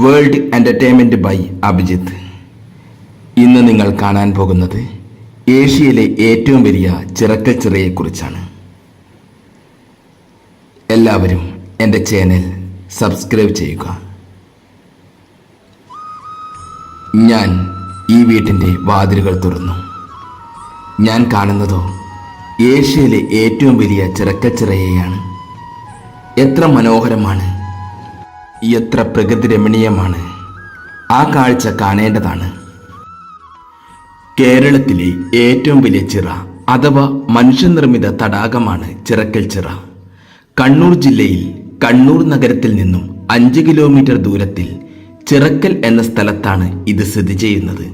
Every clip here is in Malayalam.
വേൾഡ് എന്റർടൈൻമെന്റ് ബൈ അഭിജിത്ത് ഇന്ന് നിങ്ങൾ കാണാൻ പോകുന്നത് ഏഷ്യയിലെ ഏറ്റവും വലിയ ചിറക്കൽ ചിറയെക്കുറിച്ചാണ് എല്ലാവരും എന്റെ ചാനൽ സബ്സ്ക്രൈബ് ചെയ്യുക. ഞാൻ ഈ വീട്ടിന്റെ വാതിലുകൾ തുറന്നു. ഞാൻ കാണുന്നതോ ഏഷ്യയിലെ ഏറ്റവും വലിയ ചിറക്കച്ചിറയെയാണ് എത്ര മനോഹരമാണ് എത്ര പ്രകൃതി രമണീയമാണ്. ആ കാഴ്ച കാണേണ്ടതാണ്. കേരളത്തിലെ ഏറ്റവും വലിയ ചിറ അഥവാ മനുഷ്യനിർമ്മിത തടാകമാണ് ചിറക്കൽ ചിറ. കണ്ണൂർ ജില്ലയിൽ കണ്ണൂർ നഗരത്തിൽ നിന്നും അഞ്ച് കിലോമീറ്റർ ദൂരത്തിൽ ചിറക്കൽ എന്ന സ്ഥലത്താണ് ഇത് സ്ഥിതി ചെയ്യുന്നത്.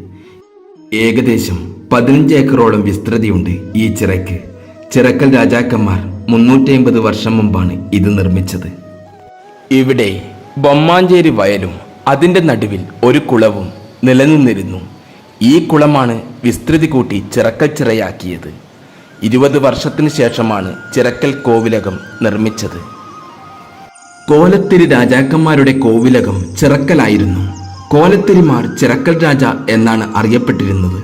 ഏകദേശം പതിനഞ്ച് ഏക്കറോളം വിസ്തൃതിയുണ്ട് ഈ ചിറക്ക് ചിറക്കൽ രാജാക്കന്മാർ മുന്നൂറ്റി വർഷം മുമ്പാണ് ഇത് നിർമ്മിച്ചത്. ഇവിടെ ബൊമ്മാഞ്ചേരി വയലും അതിന്റെ നടുവിൽ ഒരു കുളവും നിലനിന്നിരുന്നു. ഈ കുളമാണ് വിസ്തൃതി കൂട്ടി ചിറക്കൽ ചിറയാക്കിയത്. ഇരുപത് വർഷത്തിന് ശേഷമാണ് ചിറക്കൽ കോവിലകം നിർമ്മിച്ചത്. കോലത്തിരി രാജാക്കന്മാരുടെ കോവിലകം ചിറക്കലായിരുന്നു. കോലത്തിരിമാർ ചിറക്കൽ രാജ എന്നാണ് അറിയപ്പെട്ടിരുന്നത്.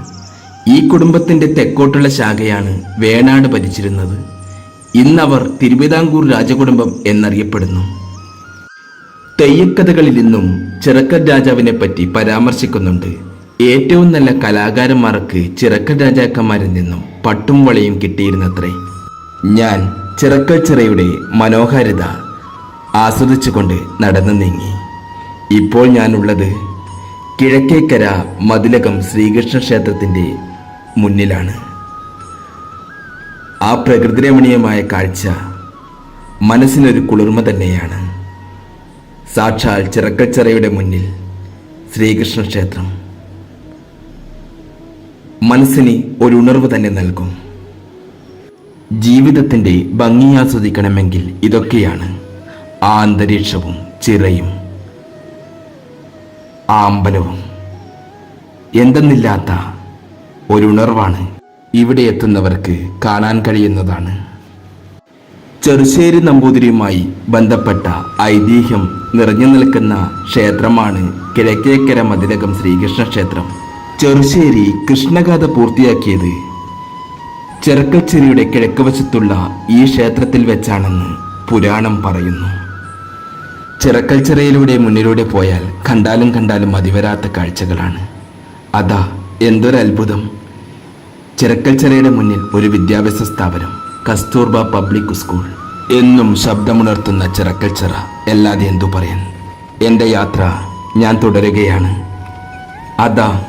ഈ കുടുംബത്തിന്റെ തെക്കോട്ടുള്ള ശാഖയാണ് വേണാട് ഭരിച്ചിരുന്നത്. ഇന്നവർ തിരുവിതാംകൂർ രാജകുടുംബം എന്നറിയപ്പെടുന്നു. തെയ്യക്കഥകളിൽ നിന്നും ചിറക്കൻ രാജാവിനെ പറ്റി പരാമർശിക്കുന്നുണ്ട്. ഏറ്റവും നല്ല കലാകാരന്മാർക്ക് ചിറക്കൻ രാജാക്കന്മാരിൽ നിന്നും പട്ടും വളയും കിട്ടിയിരുന്നത്രേ. ഞാൻ ചിറക്കൽ ചിറയുടെ മനോഹാരിത ആസ്വദിച്ചുകൊണ്ട് നടന്നു നീങ്ങി. ഇപ്പോൾ ഞാനുള്ളത് കിഴക്കേക്കര മതിലകം ശ്രീകൃഷ്ണ ക്ഷേത്രത്തിന്റെ മുന്നിലാണ്. ആ പ്രകൃതിരമണീയമായ കാഴ്ച മനസ്സിനൊരു കുളിർമ തന്നെയാണ്. സാക്ഷാൽ ചിറക്കച്ചിറയുടെ മുന്നിൽ ശ്രീകൃഷ്ണ ക്ഷേത്രം. മനസ്സിന് ഒരു ഉണർവ് തന്നെ നൽകും. ജീവിതത്തിന്റെ ഭംഗി ആസ്വദിക്കണമെങ്കിൽ ഇതൊക്കെയാണ് ആ അന്തരീക്ഷവും ചിറയും ആ അമ്പലവും എന്തെന്നില്ലാത്ത ഒരു ഉണർവാണ് ഇവിടെ എത്തുന്നവർക്ക് കാണാൻ കഴിയുന്നതാണ്. ചെറുശ്ശേരി നമ്പൂതിരിയുമായി ബന്ധപ്പെട്ട ഐതിഹ്യം നിറഞ്ഞു നിൽക്കുന്ന ക്ഷേത്രമാണ് കിഴക്കേക്കര മതിലകം ശ്രീകൃഷ്ണ ക്ഷേത്രം. ചെറുശ്ശേരി കൃഷ്ണഗാഥ പൂർത്തിയാക്കിയത് ചെറുക്കച്ചേരിയുടെ കിഴക്ക് വശത്തുള്ള ഈ ക്ഷേത്രത്തിൽ വെച്ചാണെന്ന് പുരാണം പറയുന്നു. ചിറക്കൽ ചിറയിലൂടെ മുന്നിലൂടെ പോയാൽ കണ്ടാലും കണ്ടാലും മതിവരാത്ത കാഴ്ചകളാണ്. അതാ എന്തൊരത്ഭുതം. ചിറക്കൽ ചിറയുടെ മുന്നിൽ ഒരു വിദ്യാഭ്യാസ സ്ഥാപനം. Kasturba public school. എന്നും ശബ്ദമുണർത്തുന്ന ചിറക്കൽ ചിറ. അല്ലാതെ എന്തു പറയാൻ? എന്റെ യാത്ര ഞാൻ തുടരുകയാണ്. അതാ.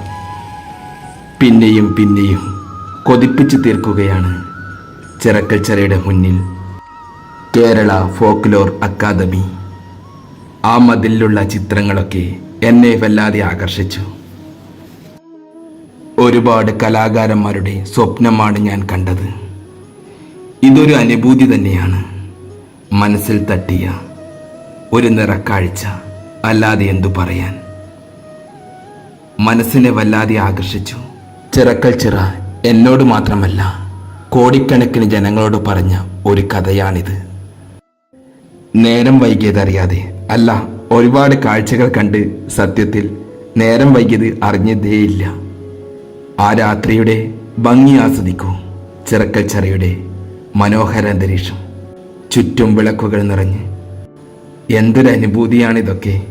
പിന്നെയും പിന്നെയും കൊതിപ്പിച്ച് തീർക്കുകയാണ് ചിറക്കൽ ചിറയുടെ മുന്നിൽ. Kerala folklore academy. ആ മതിലുള്ള ചിത്രങ്ങളൊക്കെ എന്നെ വല്ലാതെ ആകർഷിച്ചു. ഒരുപാട് കലാകാരന്മാരുടെ സ്വപ്നമാണ് ഞാൻ കണ്ടത്. ഇതൊരു അനുഭൂതി തന്നെയാണ്. മനസ്സിൽ തട്ടിയ ഒരു നിറക്കാഴ്ച അല്ലാതെ എന്തു പറയാൻ? മനസ്സിനെ വല്ലാതെ ആകർഷിച്ചു. ചിറക്കൽ ചിറ എന്നോട് മാത്രമല്ല കോടിക്കണക്കിന് ജനങ്ങളോട് പറഞ്ഞ ഒരു കഥയാണിത്. നേരം വൈകിയതറിയാതെ അല്ല ഒരുപാട് കാഴ്ചകൾ കണ്ട് സത്യത്തിൽ നേരം വൈകിയത് അറിഞ്ഞതേയില്ല. ആ രാത്രിയുടെ ഭംഗി ആസ്വദിക്കൂ ചിറക്കൽ ചറയുടെ മനോഹര അന്തരീക്ഷം. ചുറ്റും വിളക്കുകൾ നിറഞ്ഞ്. എന്തൊരു അനുഭൂതിയാണിതൊക്കെ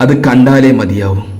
അത് കണ്ടാലേ മതിയാവും.